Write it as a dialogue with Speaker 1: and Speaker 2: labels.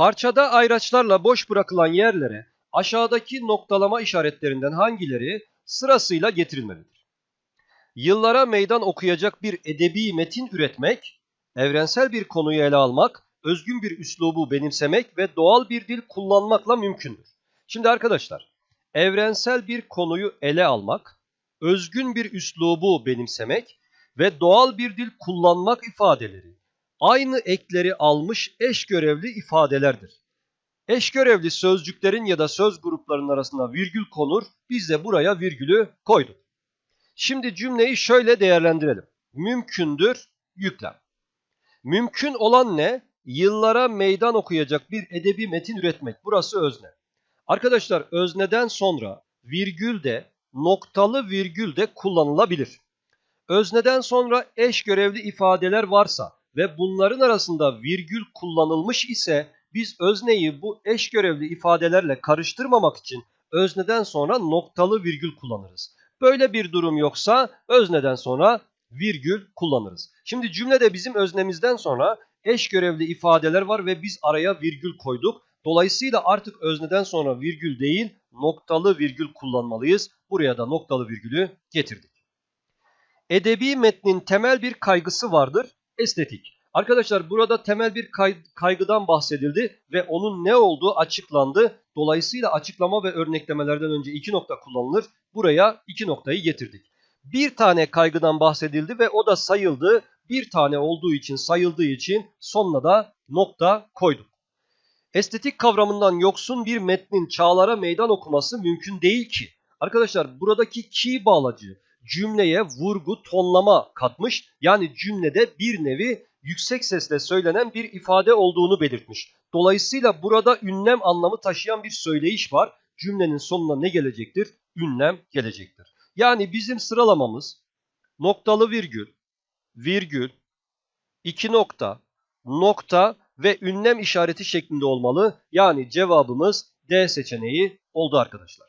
Speaker 1: Parçada ayraçlarla boş bırakılan yerlere aşağıdaki noktalama işaretlerinden hangileri sırasıyla getirilmelidir? Yıllara meydan okuyacak bir edebi metin üretmek, evrensel bir konuyu ele almak, özgün bir üslubu benimsemek ve doğal bir dil kullanmakla mümkündür. Şimdi arkadaşlar, evrensel bir konuyu ele almak, özgün bir üslubu benimsemek ve doğal bir dil kullanmak ifadeleri aynı ekleri almış eş görevli ifadelerdir. Eş görevli sözcüklerin ya da söz gruplarının arasına virgül konur. Biz de buraya virgülü koyduk. Şimdi cümleyi şöyle değerlendirelim. Mümkündür yüklem. Mümkün olan ne? Yıllara meydan okuyacak bir edebi metin üretmek. Burası özne. Arkadaşlar özneden sonra virgül de noktalı virgül de kullanılabilir. Özneden sonra eş görevli ifadeler varsa ve bunların arasında virgül kullanılmış ise biz özneyi bu eş görevli ifadelerle karıştırmamak için özneden sonra noktalı virgül kullanırız. Böyle bir durum yoksa özneden sonra virgül kullanırız. Şimdi cümlede bizim öznemizden sonra eş görevli ifadeler var ve biz araya virgül koyduk. Dolayısıyla artık özneden sonra virgül değil noktalı virgül kullanmalıyız. Buraya da noktalı virgülü getirdik. Edebi metnin temel bir kaygısı vardır estetik. Arkadaşlar burada temel bir kay kaygıdan bahsedildi ve onun ne olduğu açıklandı. Dolayısıyla açıklama ve örneklemelerden önce iki nokta kullanılır. Buraya iki noktayı getirdik. Bir tane kaygıdan bahsedildi ve o da sayıldı. Bir tane olduğu için sayıldığı için sonuna da nokta koyduk. Estetik kavramından yoksun bir metnin çağlara meydan okuması mümkün değil ki. Arkadaşlar buradaki ki bağlacı cümleye vurgu, tonlama katmış. Yani cümlede bir nevi yüksek sesle söylenen bir ifade olduğunu belirtmiş. Dolayısıyla burada ünlem anlamı taşıyan bir söyleyiş var. Cümlenin sonuna ne gelecektir? Ünlem gelecektir. Yani bizim sıralamamız noktalı virgül, virgül, iki nokta, nokta ve ünlem işareti şeklinde olmalı. Yani cevabımız D seçeneği oldu arkadaşlar.